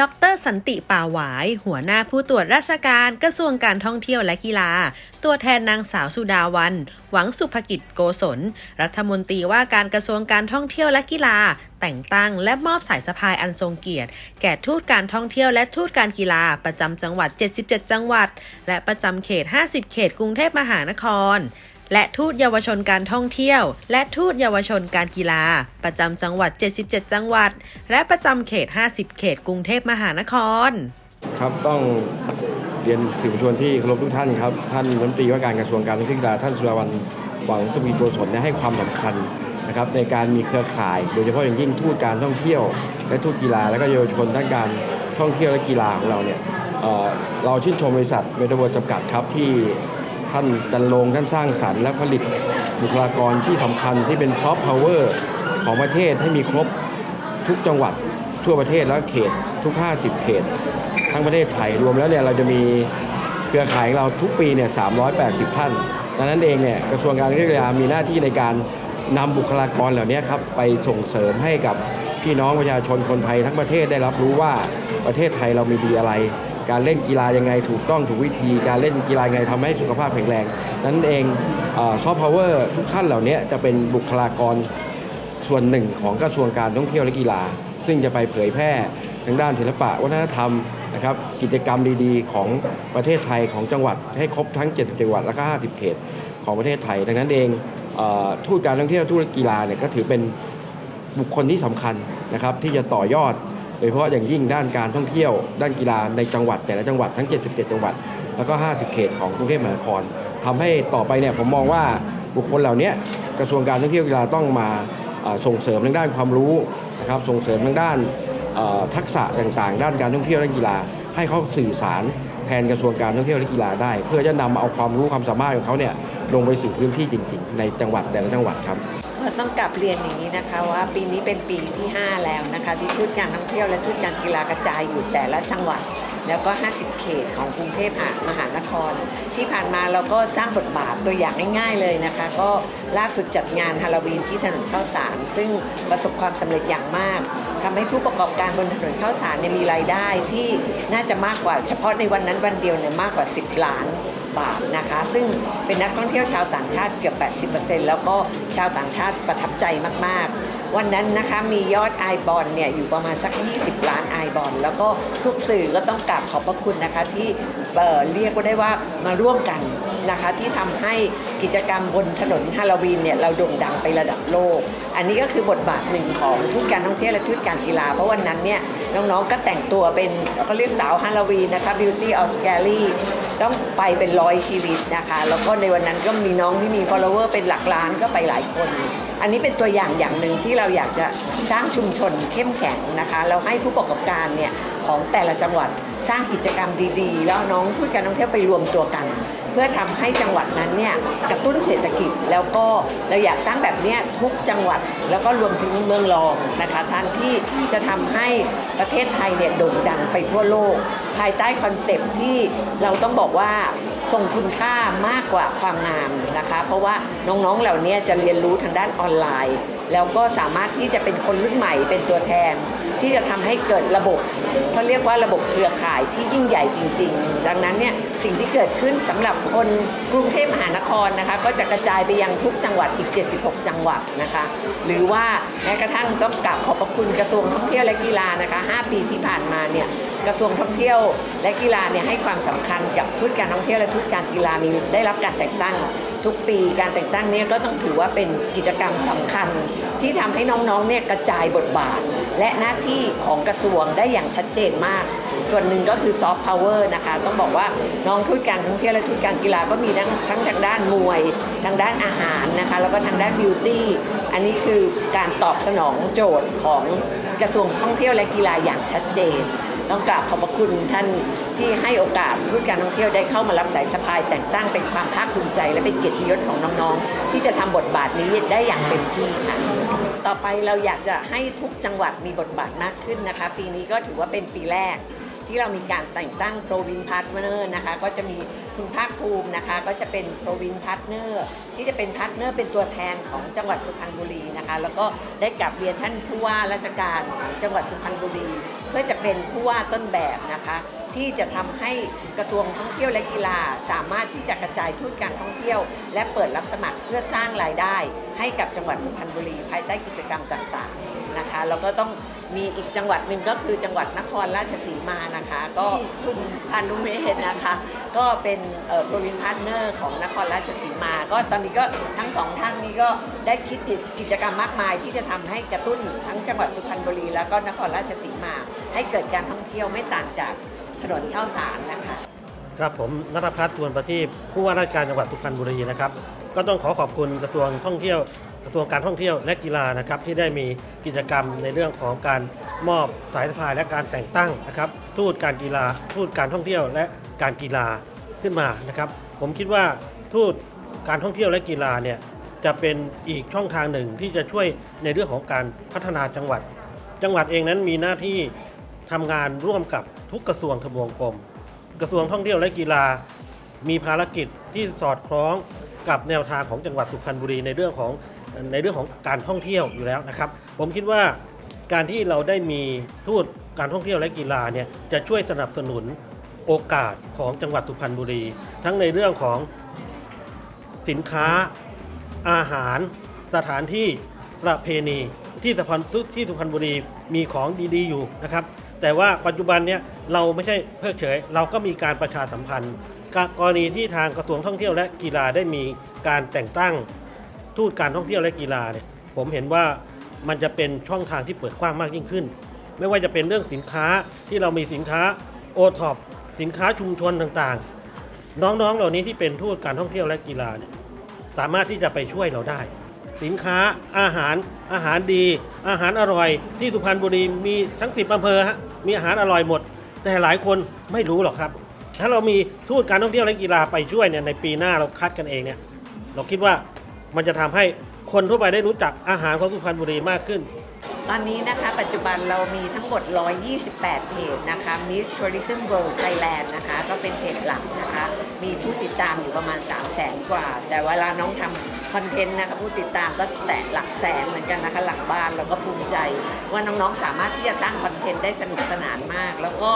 ดรสันติป่าหวาย หัวหน้าผู้ตรวจราชการกระทรวงการท่องเที่ยวและกีฬา ตัวแทนนางสาวสุดาวัน หวังสุภกิจโกศล รัฐมนตรีว่าการกระทรวงการท่องเที่ยวและกีฬา แต่งตั้งและมอบสายสะพายอันทรงเกียรติ แก่ทูตการท่องเที่ยวและทูตการกีฬา ประจำจังหวัด 77 จังหวัด และประจำเขต 50 เขตกรุงเทพมหานคร และทูตเยาวชนการท่องเที่ยว และทูตเยาวชนการกีฬา ประจำจังหวัด 77 จังหวัด และประจำเขต 50 เขตกรุงเทพมหานคร ครับต้องเรียนสื่อมวลชนที่เคารพทุกท่านครับ ท่านรัฐมนตรีว่าการกระทรวงการท่องเที่ยวกีฬาท่านสุรวันหวังสมีโกศลเนี่ยให้ความสำคัญนะครับในการมีเครือข่าย โดยเฉพาะอย่างยิ่งทูตการท่องเที่ยว และทูตกีฬา และก็เยาวชนด้านการท่องเที่ยวและกีฬาของเราเนี่ยเเราชื่นชมบริษัทเมโทรเวิร์จำกัดครับที่ ท่านจันลงท่านสร้างสรรค์และผลิตบุคลากรที่สำคัญที่เป็นซอฟต์พาวเวอร์ของประเทศให้มีครบทุกจังหวัดทั่วประเทศแล้วเขตทุก 50 เขต ทั้งประเทศไทยรวมแล้วเนี่ยเราจะมีเครือข่ายเราทุกปีเนี่ย 380 ท่านดังนั้นเองเนี่ยกระทรวงการท่องเที่ยวและกีฬามีหน้าที่ในการนำบุคลากรเหล่านี้ครับไปส่งเสริมให้กับพี่น้องประชาชนคนไทยทั้งประเทศได้รับรู้ว่าประเทศไทยเรามีดีอะไร การเล่นกีฬายังไงถูกต้องถูกวิธีการเล่นกีฬายังไงทำให้สุขภาพแข็งแรง นั้นเองซอฟต์พาวเวอร์ทุกท่านเหล่านี้จะเป็นบุคลากรส่วนหนึ่งของกระทรวงการท่องเที่ยวและกีฬา ซึ่งจะไปเผยแพร่ทางด้านศิลปะวัฒนธรรมนะครับกิจกรรมดีๆ ของประเทศไทยของจังหวัดให้ครบทั้ง 70 จังหวัดและก็ 50 เขตของประเทศไทย ดังนั้นเองอทูตการท่องเที่ยวทูตกีฬาเนี่ยก็ถือเป็นบุคคลที่สำคัญนะครับที่จะต่อยอด โดยเฉพาะอย่างยิ่งด้านการท่องเที่ยว ด้านกีฬาในจังหวัด แต่ละจังหวัดทั้ง 77 จังหวัด แล้วก็ 50 เขตของกรุงเทพมหานครทำให้ต่อไปเนี่ยผมมองว่าบุคคลเหล่านี้กระทรวงการท่องเที่ยวกีฬาต้องมาส่งเสริมทางด้านความรู้นะครับส่งเสริมทางด้านทักษะต่างๆ ด้านการท่องเที่ยวและกีฬา ให้เขาสื่อสารแทนกระทรวงการท่องเที่ยวและกีฬาได้ เพื่อจะนำเอาความรู้ความสามารถของเขาเนี่ยลงไปสู่พื้นที่จริง ๆ ในจังหวัดแต่ละจังหวัดครับ ต้องกลับเรียนอย่างนี้นะคะ ว่าปีนี้เป็นปีที่ 5 แล้วนะคะ ที่ทูตการท่องเที่ยวและทูตการกีฬากระจายอยู่แต่ละจังหวัด แล้วก็ 50 เขตของกรุงเทพมหานคร ที่ผ่านมาเราก็สร้างบทบาทตัวอย่างง่าย ๆ เลยนะคะ ก็ล่าสุดจัดงานฮาโลวีนที่ถนนข้าวสาร ซึ่งประสบความสำเร็จอย่างมากทำให้ผู้ประกอบการบนถนนข้าวสารเนี่ยมีรายได้ที่น่าจะมากกว่าเฉพาะในวันนั้นวันเดียวเนี่ยมากกว่า 10 ล้าน บาทนะคะ ซึ่งเป็นนักท่องเที่ยวชาวต่างชาติเกือบ 80%แล้วก็ชาวต่างชาติประทับใจมาก ๆ วันนั้นนะคะมียอดไอบอลเนี่ยอยู่ประมาณสัก 20 ล้านไอบอลแล้วก็ทุกสื่อก็ต้องกราบขอบพระคุณนะคะที่เเรียกว่าได้ว่ามาร่วมกันนะคะที่ทำให้กิจกรรมบนถนนฮาโลวีนเนี่ยเราโด่งดังไประดับโลก อันนี้ก็คือบทบาทหนึ่งของทุกการท่องเที่ยวและทุกการกีฬา เพราะวันนั้นเนี่ยน้องๆก็แต่งตัวเป็นเขาเรียกสาวฮาโลวีนนะคะ Beauty of Scary ต้องไปเป็นร้อยชีวิตนะคะ แล้วก็ในวันนั้นก็มีน้องที่มี follower เป็นหลักล้านก็ไปหลายคน อันนี้เป็นตัวอย่างอย่างหนึ่งที่เราอยากจะสร้างชุมชนเข้มแข็งนะคะเราให้ผู้ประกอบการเนี่ยของแต่ละจังหวัดสร้างกิจกรรมดีๆ แล้วน้องผู้การท่องเที่ยวไปรวมตัวกัน พื่อทำให้จังหวัดนั้นเนี่ยกระตุ้นเศรษฐกิจแล้วก็เราอยากสร้างแบบนี้ทุกจังหวัดแล้วก็รวมถึงเมืองรองนะคะท่านที่จะทำให้ประเทศไทยเนี่ยโด่งดังไปทั่วโลก ภายใต้คอนเซปที่เราต้องบอกว่าทรงคุณค่ามากกว่าความงามนะคะ เพราะว่าน้องๆเหล่านี้จะเรียนรู้ทางด้านออนไลน์ แล้วก็สามารถที่จะเป็นคนรุ่นใหม่เป็นตัวแทน ที่จะทำให้เกิดระบบ เขาเรียกว่าระบบเครือข่ายที่ยิ่งใหญ่จริง ๆ ดังนั้นเนี่ยสิ่งที่เกิดขึ้นสำหรับคนกรุงเทพมหานครนะคะ ก็จะกระจายไปยังทุกจังหวัดอีก 76 จังหวัดนะคะ หรือว่าแม้กระทั่งต้องกราบขอบพระคุณกระทรวงท่องเที่ยวและกีฬานะคะ 5 ปีที่ผ่านมาเนี่ยกระทรวงท่องเที่ยวและกีฬาเนี่ยให้ความสำคัญกับทุกการท่องเที่ยวและทุกการกีฬามีได้รับการแต่งตั้ง ทุกปีการแต่งตั้งเนี้ก็ต้องถือว่าเป็นกิจกรรมสำคัญ ที่ทำให้น้องๆเนี่ยกระจายบทบาท และหน้าที่ของกระทรวงได้อย่างชัดเจนมาก ส่วนหนึ่งก็คือซอฟต์พาวเวอร์นะคะ ต้องบอกว่าน้องทุตการท่องเที่ยวและทุตการกีฬาก็มีทั้งทั้งทางด้านมวย ทางด้านอาหารนะคะ แล้วก็ทางด้านบิวตี้อันนี้คือการตอบสนองโจทย์ของกระทรวงท่องเที่ยวและกีฬาอย่างชัดเจน ต้องกราบขอบพระคุณท่านที่ให้โอกาสผู้การท่องเที่ยวได้เข้ามารับสายสะพาย แต่งตั้งเป็นความภาคภูมิใจ และเป็นเกียรติยศของน้องๆ ที่จะทำบทบาทนี้ได้อย่างเต็มที่ค่ะ ต่อไปเราอยากจะให้ทุกจังหวัดมีบทบาทมากขึ้นนะคะ ปีนี้ก็ถือว่าเป็นปีแรก ที่เรามีการแต่งตั้งโปรวินพาร์ทเนอร์นะคะก็จะมีคุณภาคภูมินะคะ ก็จะเป็นโปรวินพาร์ทเนอร์ที่จะเป็นพาร์ทเนอร์เป็นตัวแทนของจังหวัดสุพรรณบุรีนะคะ แล้วก็ได้กลับเรียนท่านผู้ว่าราชการจังหวัดสุพรรณบุรี เพื่อจะเป็นผู้ว่าต้นแบบนะคะ ที่จะทำให้กระทรวงท่องเที่ยวและกีฬา สามารถที่จะกระจายทูตการท่องเที่ยว และเปิดรับสมัครเพื่อสร้างรายได้ ให้กับจังหวัดสุพรรณบุรี ภายใต้กิจกรรมต่างๆ นะคะ แล้วก็ต้องมีอีกจังหวัดหนึ่งก็คือจังหวัดนครราชสีมานะคะ ก็พานุเมธนะคะ ก็เป็นโปรวินพาร์ทเนอร์ของนครราชสีมา ก็ตอนนี้ก็ทั้งสองท่านนี้ก็ได้คิดกิจกรรมมากมาย ที่จะทำให้กระตุ้นทั้งจังหวัดสุพรรณบุรี แล้วก็นครราชสีมา ให้เกิดการท่องเที่ยวไม่ต่างจากถนนข้าวสารนะคะ ครับผมนัทพัฒน์ตวนประทีปผู้ว่าราชการจังหวัดสุพรรณบุรีนะครับ ก็ต้องขอขอบคุณกระทรวงท่องเที่ยว กระทรวงการท่องเที่ยวและกีฬานะครับที่ได้มีกิจกรรมในเรื่องของการมอบสายสะพายและการแต่งตั้งนะครับทูตการกีฬาทูตการท่องเที่ยวและการกีฬาขึ้นมานะครับ ผมคิดว่าทูตการท่องเที่ยวและกีฬาเนี่ยจะเป็นอีกช่องทางหนึ่งที่จะช่วยในเรื่องของการพัฒนาจังหวัด จังหวัดเองนั้นมีหน้าที่ทำงานร่วมกับทุกกระทรวงทบวงกรม กระทรวงท่องเที่ยวและกีฬา มีภารกิจที่สอดคล้องกับแนวทางของจังหวัดสุพรรณบุรีในเรื่องของในเรื่องของการท่องเที่ยวอยู่แล้วนะครับ ผมคิดว่าการที่เราได้มีทูตการท่องเที่ยวและกีฬาเนี่ยจะช่วยสนับสนุนโอกาสของจังหวัดสุพรรณบุรี ทั้งในเรื่องของสินค้าอาหาร สถานที่ประเพณีที่สุพรรณที่สุพรรณบุรีมีของดีๆอยู่นะครับ แต่ว่าปัจจุบันเนี่ย เราไม่ใช่เพิกเฉย เราก็มีการประชาสัมพันธ์กรณีที่ทางกระทรวงท่องเที่ยวและกีฬาได้มีการแต่งตั้งทูตการท่องเที่ยวและกีฬาเนี่ยผมเห็นว่ามันจะเป็นช่องทางที่เปิดกว้างมากยิ่งขึ้น ไม่ว่าจะเป็นเรื่องสินค้าที่เรามีสินค้าโอท็อปสินค้าชุมชนต่างๆ น้องๆ เหล่านี้ที่เป็นทูตการท่องเที่ยวและกีฬาเนี่ยสามารถที่จะไปช่วยเราได้ สินค้าอาหารอาหารดี อาหารอร่อย ที่สุพรรณบุรีมีทั้ง 10อำเภอฮะมีอาหารอร่อยหมด แต่หลายคนไม่รู้หรอกครับ ถ้าเรามีทูตการท่องเที่ยวและกีฬาไปช่วยเนี่ยในปีหน้าเราคัดกันเองเนี่ยเราคิดว่ามันจะทำให้คนทั่วไปได้รู้จักอาหารของสุพรรณบุรีมากขึ้น ตอนนี้นะคะปัจจุบันเรามีทั้งหมด 128 เพจนะคะ Miss Tourism World Thailand นะคะ ก็เป็นเพจหลักนะคะ มีผู้ติดตามอยู่ประมาณ 3 0 0แสนกว่า แต่เวลาน้องทำคอนเทนต์นะคะผู้ติดตามก็แตะหลักแสนเหมือนกันนะคะ หลักบ้านเราก็ภูมิใจ ว่าน้องๆสามารถที่จะสร้างคอนเทนต์ได้สนุกสนานมาก แล้วก็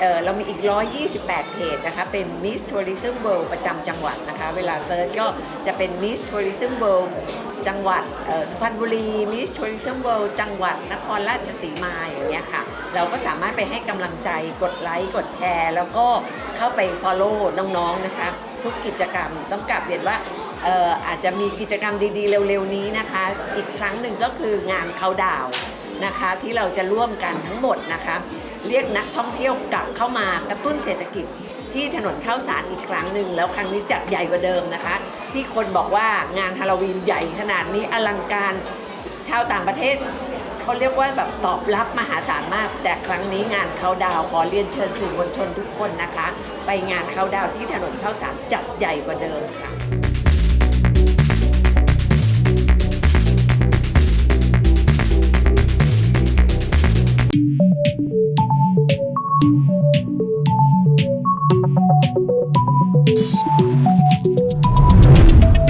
เเรามีอีก 128 เพจนะคะ เป็น Miss Tourism World ประจำจังหวัดนะคะ เวลาเซิร์ชก็จะเป็น Miss Tourism World จังหวัดสุพรรณบุรี Miss Tourism World จังหวัดนครราชสีมาอย่างเงี้ยค่ะ เราก็สามารถไปให้กำลังใจกดไลค์กดแชร์ แล้วก็เข้าไป Follow น้องๆนะคะ ทุกกิจกรรมต้องกลับเรียนว่าเอ่ออาจจะมีกิจกรรมดีๆ เร็วๆนี้นะคะ อีกครั้งหนึ่งก็คืองานเขาดาว นะคะที่เราจะร่วมกันทั้งหมดนะคะ เรียกนักท่องเที่ยวกลับเข้ามากระตุ้นเศรษฐกิจที่ถนนข้าวสารอีกครั้งหนึ่งแล้วครั้งนี้จัดใหญ่กว่าเดิมนะคะ ที่คนบอกว่างานฮาโลวีนใหญ่ขนาดนี้อลังการชาวต่างประเทศเขาเรียกว่าแบบตอบรับมหาศาลมาก แต่ครั้งนี้งานเขาดาวขอเรียนเชิญสื่อมวลชนทุกคนนะคะ ไปงานเขาดาวที่ถนนข้าวสารจัดใหญ่กว่าเดิมค่ะ